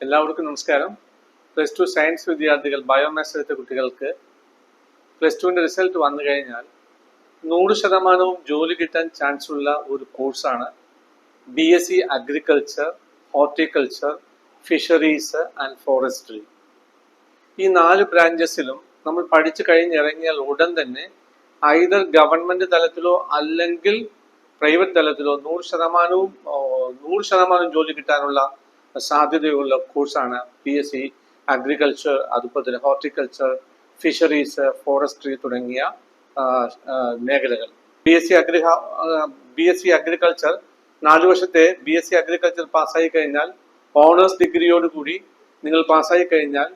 എല്ലാവർക്കും നമസ്കാരം. Plus two science വിദ്യാർത്ഥികൾ ബയോമാസ് എടുത്ത കുട്ടികൾക്ക് പ്ലസ് ടുവിന്റെ റിസൾട്ട് വന്നു കഴിഞ്ഞാൽ നൂറ് ശതമാനവും ജോലി കിട്ടാൻ ചാൻസ് ഉള്ള ഒരു കോഴ്സാണ് B S C agriculture horticulture fisheries and forestry ഈ നാല് ബ്രാഞ്ചസിലും നമ്മൾ പഠിച്ചു കഴിഞ്ഞിറങ്ങിയാൽ ഉടൻ തന്നെ ഐതർ ഗവൺമെന്റ് തലത്തിലോ അല്ലെങ്കിൽ പ്രൈവറ്റ് തലത്തിലോ നൂറ് ശതമാനവും നൂറ് ശതമാനം ജോലി കിട്ടാനുള്ള സാധ്യതയുള്ള കോഴ്സാണ് പി എസ് സി അഗ്രികൾച്ചർ അതുപോലെ തന്നെ ഹോർട്ടിക്കൾച്ചർ ഫിഷറീസ് ഫോറസ്ട്രി തുടങ്ങിയ മേഖലകൾ. B S C agri B S C agriculture നാല് വർഷത്തെ ബി എസ് സി അഗ്രികൾച്ചർ പാസ്സായി കഴിഞ്ഞാൽ ഓണേഴ്സ് ഡിഗ്രിയോടുകൂടി നിങ്ങൾ പാസ്സായി കഴിഞ്ഞാൽ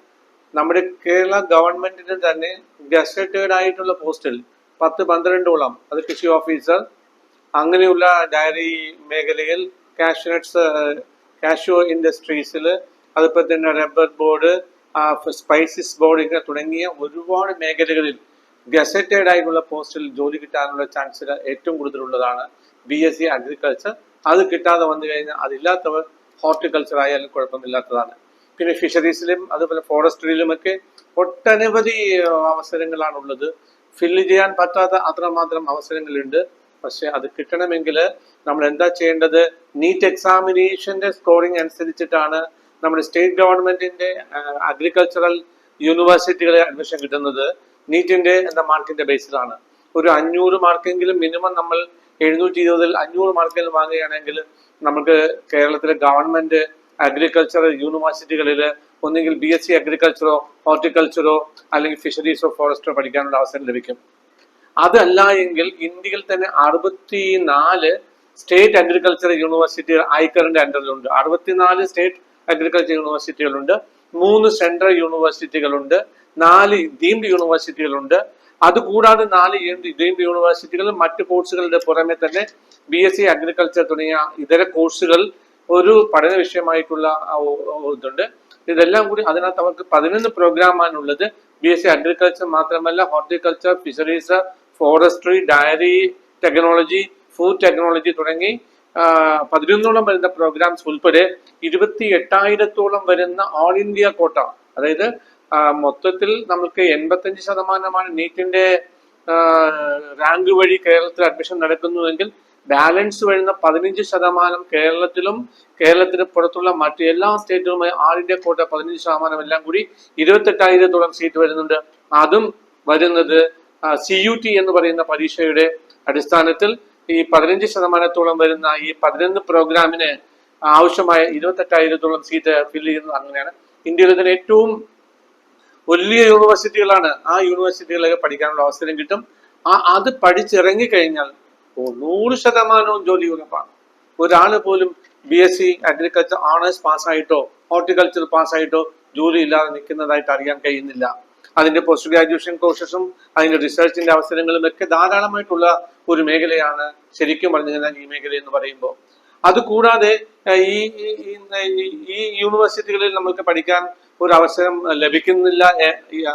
നമ്മുടെ കേരള ഗവൺമെന്റിന് തന്നെ ഗസറ്റഡ് ആയിട്ടുള്ള പോസ്റ്റിൽ പത്ത് പന്ത്രണ്ടോളം അത് കൃഷി ഓഫീസർ അങ്ങനെയുള്ള ഡയറി മേഖലയിൽ കാഷ്നട്ട്സ് കാഷ്യൂ ഇൻഡസ്ട്രീസിൽ അതുപോലെ തന്നെ റബ്ബർ ബോർഡ് സ്പൈസസ് ബോർഡ് ഇങ്ങനെ തുടങ്ങിയ ഒരുപാട് മേഖലകളിൽ ഗസറ്റഡ് ആയിട്ടുള്ള പോസ്റ്റിൽ ജോലി കിട്ടാനുള്ള ചാൻസ് ഏറ്റവും കൂടുതലുള്ളതാണ് ബി എസ് സി അഗ്രികൾച്ചർ അത് കിട്ടാതെ വന്നു കഴിഞ്ഞാൽ അതില്ലാത്തവർ ഹോർട്ടിക്കൾച്ചർ ആയാലും കുഴപ്പമില്ലാത്തതാണ്. പിന്നെ ഫിഷറീസിലും അതുപോലെ ഫോറസ്ട്രിയിലുമൊക്കെ ഒട്ടനവധി അവസരങ്ങളാണുള്ളത്. ഫില്ല് ചെയ്യാൻ പറ്റാത്ത അത്രമാത്രം അവസരങ്ങളുണ്ട്. പക്ഷെ അത് കിട്ടണമെങ്കിൽ നമ്മൾ എന്താ ചെയ്യേണ്ടത്? നീറ്റ് എക്സാമിനേഷന്റെ സ്കോറിംഗ് അനുസരിച്ചിട്ടാണ് നമ്മുടെ സ്റ്റേറ്റ് ഗവൺമെന്റിന്റെ അഗ്രികൾച്ചറൽ യൂണിവേഴ്സിറ്റികളെ അഡ്മിഷൻ കിട്ടുന്നത്. നീറ്റിന്റെ എന്ന മാർക്കിന്റെ ബേസിലാണ് ഒരു അഞ്ഞൂറ് മാർക്കെങ്കിലും മിനിമം നമ്മൾ എഴുന്നൂറ്റി ഇരുപതിൽ അഞ്ഞൂറ് മാർക്കെങ്കിലും വാങ്ങുകയാണെങ്കിൽ നമുക്ക് കേരളത്തിലെ ഗവൺമെന്റ് അഗ്രികൾച്ചറൽ യൂണിവേഴ്സിറ്റികളിൽ ഒന്നെങ്കിൽ ബി എസ് സി അഗ്രികൾച്ചറോ ഹോർട്ടിക്കൾച്ചറോ അല്ലെങ്കിൽ ഫിഷറീസോ ഫോറസ്റ്റോ പഠിക്കാനുള്ള അവസരം ലഭിക്കും. അതല്ല എങ്കിൽ ഇന്ത്യയിൽ തന്നെ അറുപത്തി നാല് സ്റ്റേറ്റ് അഗ്രികൾച്ചർ യൂണിവേഴ്സിറ്റികൾ ഐക്കറിന്റെ അണ്ടറിലുണ്ട് അറുപത്തിനാല് സ്റ്റേറ്റ് അഗ്രികൾച്ചർ യൂണിവേഴ്സിറ്റികളുണ്ട് മൂന്ന് സെൻട്രൽ യൂണിവേഴ്സിറ്റികളുണ്ട് നാല് ഡീംഡ് യൂണിവേഴ്സിറ്റികളുണ്ട് അതുകൂടാതെ നാല് ഡീംഡ് യൂണിവേഴ്സിറ്റികൾ മറ്റ് കോഴ്സുകളുടെ പുറമെ തന്നെ ബി എസ് സി അഗ്രികൾച്ചർ തുടങ്ങിയ ഇതര കോഴ്സുകൾ ഒരു പഠന വിഷയമായിട്ടുള്ള ഇതുണ്ട്. ഇതെല്ലാം കൂടി അതിനകത്ത് അവർക്ക് പതിനൊന്ന് പ്രോഗ്രാമാണുള്ളത് ബി എസ് സി അഗ്രികൾച്ചർ മാത്രമല്ല horticulture fisheries forestry dairy technology food technology തുടങ്ങി പതിനൊന്നോളം വരുന്ന പ്രോഗ്രാംസ് ഉൾപ്പെടെ ഇരുപത്തി എട്ടായിരത്തോളം വരുന്ന ഓൾ ഇന്ത്യ കോട്ട അതായത് മൊത്തത്തിൽ നമുക്ക് എൺപത്തഞ്ച് ശതമാനമാണ് നീറ്റിന്റെ റാങ്ക് വഴി കേരളത്തിൽ അഡ്മിഷൻ നടക്കുന്നുവെങ്കിൽ ബാലൻസ് വരുന്ന പതിനഞ്ച് ശതമാനം കേരളത്തിലും കേരളത്തിന് പുറത്തുള്ള മറ്റു എല്ലാ സ്റ്റേറ്റുകളുമായി ആൾ ഇന്ത്യ കോട്ട പതിനഞ്ച് ശതമാനം എല്ലാം കൂടി ഇരുപത്തെട്ടായിരത്തോളം സീറ്റ് വരുന്നുണ്ട്. അതും വരുന്നത് സി യു ടി എന്ന് പറയുന്ന പരീക്ഷയുടെ അടിസ്ഥാനത്തിൽ ഈ പതിനഞ്ച് ശതമാനത്തോളം വരുന്ന ഈ പതിനൊന്ന് പ്രോഗ്രാമിന് ആവശ്യമായ ഇരുപത്തെട്ടായിരത്തോളം സീറ്റ് ഫില്ല് ചെയ്യുന്നത് അങ്ങനെയാണ്. ഇന്ത്യയിലെ തന്നെ ഏറ്റവും വലിയ യൂണിവേഴ്സിറ്റികളാണ് ആ യൂണിവേഴ്സിറ്റികളൊക്കെ പഠിക്കാനുള്ള അവസരം കിട്ടും. ആ അത് പഠിച്ചിറങ്ങി കഴിഞ്ഞാൽ നൂറ് ശതമാനവും ജോലി ഉറപ്പാണ്. ഒരാൾ പോലും B S C agriculture honours പാസ്സായിട്ടോ horticulture പാസ്സായിട്ടോ ജോലി ഇല്ലാതെ നിൽക്കുന്നതായിട്ട് അറിയാൻ കഴിയുന്നില്ല. അതിന്റെ പോസ്റ്റ് ഗ്രാജുവേഷൻ കോഴ്സസും അതിന്റെ റിസർച്ചിന്റെ അവസരങ്ങളും ഒക്കെ ധാരാളമായിട്ടുള്ള ഒരു മേഖലയാണ് ശരിക്കും പറഞ്ഞു കഴിഞ്ഞാൽ ഈ മേഖല എന്ന് പറയുമ്പോൾ. അതുകൂടാതെ കൂടാതെ ഈ ഈ- യൂണിവേഴ്സിറ്റികളിൽ നമുക്ക് പഠിക്കാൻ ഒരു അവസരം ലഭിക്കുന്നില്ല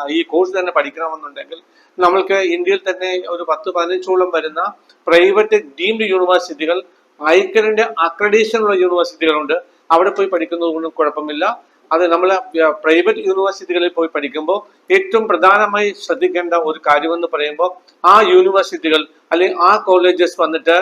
ഈ- കോഴ്സ് തന്നെ പഠിക്കണമെന്നുണ്ടെങ്കിൽ നമ്മൾക്ക് ഇന്ത്യയിൽ തന്നെ ഒരു പത്ത് പതിനഞ്ചോളം വരുന്ന പ്രൈവറ്റ് ഡീംഡ് യൂണിവേഴ്സിറ്റികൾ ഐക്കറിന്റെ അക്രഡേഷൻ ഉള്ള യൂണിവേഴ്സിറ്റികളുണ്ട് അവിടെ പോയി പഠിക്കുന്നത് കൊണ്ടും കുഴപ്പമില്ല. അത് നമ്മൾ പ്രൈവറ്റ് യൂണിവേഴ്സിറ്റികളിൽ പോയി പഠിക്കുമ്പോൾ ഏറ്റവും പ്രധാനമായി ശ്രദ്ധിക്കേണ്ട ഒരു കാര്യമെന്ന് പറയുമ്പോൾ ആ യൂണിവേഴ്സിറ്റികൾ അല്ലെങ്കിൽ ആ കോളേജസ് വന്നിട്ട്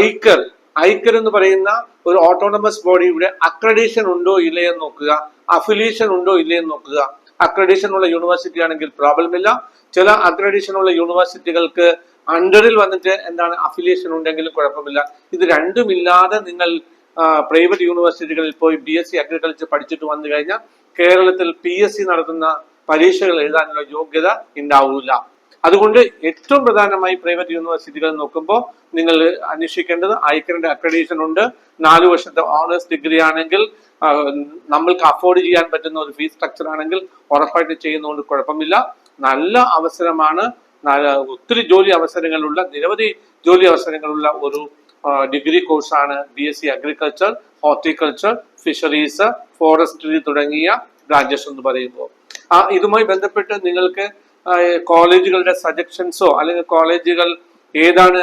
ഐക്കർ ഐക്കർ എന്ന് പറയുന്ന ഒരു ഓട്ടോണമസ് ബോഡിയുടെ അക്രഡേഷൻ ഉണ്ടോ ഇല്ലയെന്ന് നോക്കുക അഫിലിയേഷൻ ഉണ്ടോ ഇല്ലയെന്ന് നോക്കുക. അക്രഡേഷൻ ഉള്ള യൂണിവേഴ്സിറ്റി ആണെങ്കിൽ പ്രോബ്ലം ഇല്ല. ചില അക്രഡേഷൻ ഉള്ള യൂണിവേഴ്സിറ്റികൾക്ക് അണ്ടറിൽ വന്നിട്ട് എന്താണ് അഫിലിയേഷൻ ഉണ്ടെങ്കിലും കുഴപ്പമില്ല. ഇത് രണ്ടുമില്ലാതെ നിങ്ങൾ പ്രൈവറ്റ് യൂണിവേഴ്സിറ്റികളിൽ പോയി ബി എസ് സി അഗ്രികൾച്ചർ പഠിച്ചിട്ട് വന്നു കഴിഞ്ഞാൽ കേരളത്തിൽ പി എസ് സി നടത്തുന്ന പരീക്ഷകൾ എഴുതാനുള്ള യോഗ്യത ഉണ്ടാവില്ല അതുകൊണ്ട് ഏറ്റവും പ്രധാനമായി പ്രൈവറ്റ് യൂണിവേഴ്സിറ്റികൾ നോക്കുമ്പോൾ നിങ്ങൾ അന്വേഷിക്കേണ്ടത് ഐക്കറിന്റെ അക്രഡീഷൻ ഉണ്ട്. നാല് വർഷത്തെ ഓണേഴ്സ് ഡിഗ്രി ആണെങ്കിൽ നമ്മൾക്ക് അഫോർഡ് ചെയ്യാൻ പറ്റുന്ന ഒരു ഫീസ് സ്ട്രക്ചർ ആണെങ്കിൽ ഉറപ്പായിട്ട് ചെയ്യുന്നതുകൊണ്ട് കുഴപ്പമില്ല. നല്ല അവസരമാണ് ഒത്തിരി ജോലി അവസരങ്ങളുള്ള നിരവധി ജോലി അവസരങ്ങളുള്ള ഒരു ഡിഗ്രി കോഴ്സാണ് B S C agriculture horticulture fisheries forestry തുടങ്ങിയ ബ്രാഞ്ചസ് എന്ന് പറയുമ്പോൾ. ആ ഇതുമായി ബന്ധപ്പെട്ട് നിങ്ങൾക്ക് കോളേജുകളുടെ സജഷൻസോ അല്ലെങ്കിൽ കോളേജുകൾ ഏതാണ്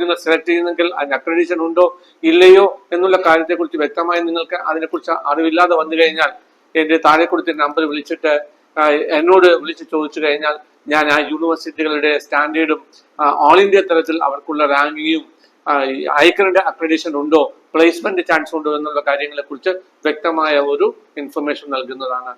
നിന്ന് സെലക്ട് ചെയ്യുന്നെങ്കിൽ അതിന് അക്രഡിഷൻ ഉണ്ടോ ഇല്ലയോ എന്നുള്ള കാര്യത്തെക്കുറിച്ച് വ്യക്തമായി നിങ്ങൾക്ക് അതിനെക്കുറിച്ച് അറിവില്ലാതെ വന്നു കഴിഞ്ഞാൽ എന്റെ താഴെ കൊടുത്ത നമ്പർ വിളിച്ചിട്ട് എന്നോട് വിളിച്ച് ചോദിച്ചു കഴിഞ്ഞാൽ ഞാൻ ആ യൂണിവേഴ്സിറ്റികളുടെ സ്റ്റാൻഡേർഡും ഓൾ ഇന്ത്യ തലത്തിൽ അവർക്കുള്ള റാങ്കിങ്ങും ഐക്കറിന്റെ അക്രഡിറ്റേഷൻ ഉണ്ടോ പ്ലേസ്മെന്റ് ചാൻസ് ഉണ്ടോ എന്നുള്ള കാര്യങ്ങളെ കുറിച്ച് വ്യക്തമായ ഒരു ഇൻഫർമേഷൻ നൽകുന്നതാണ്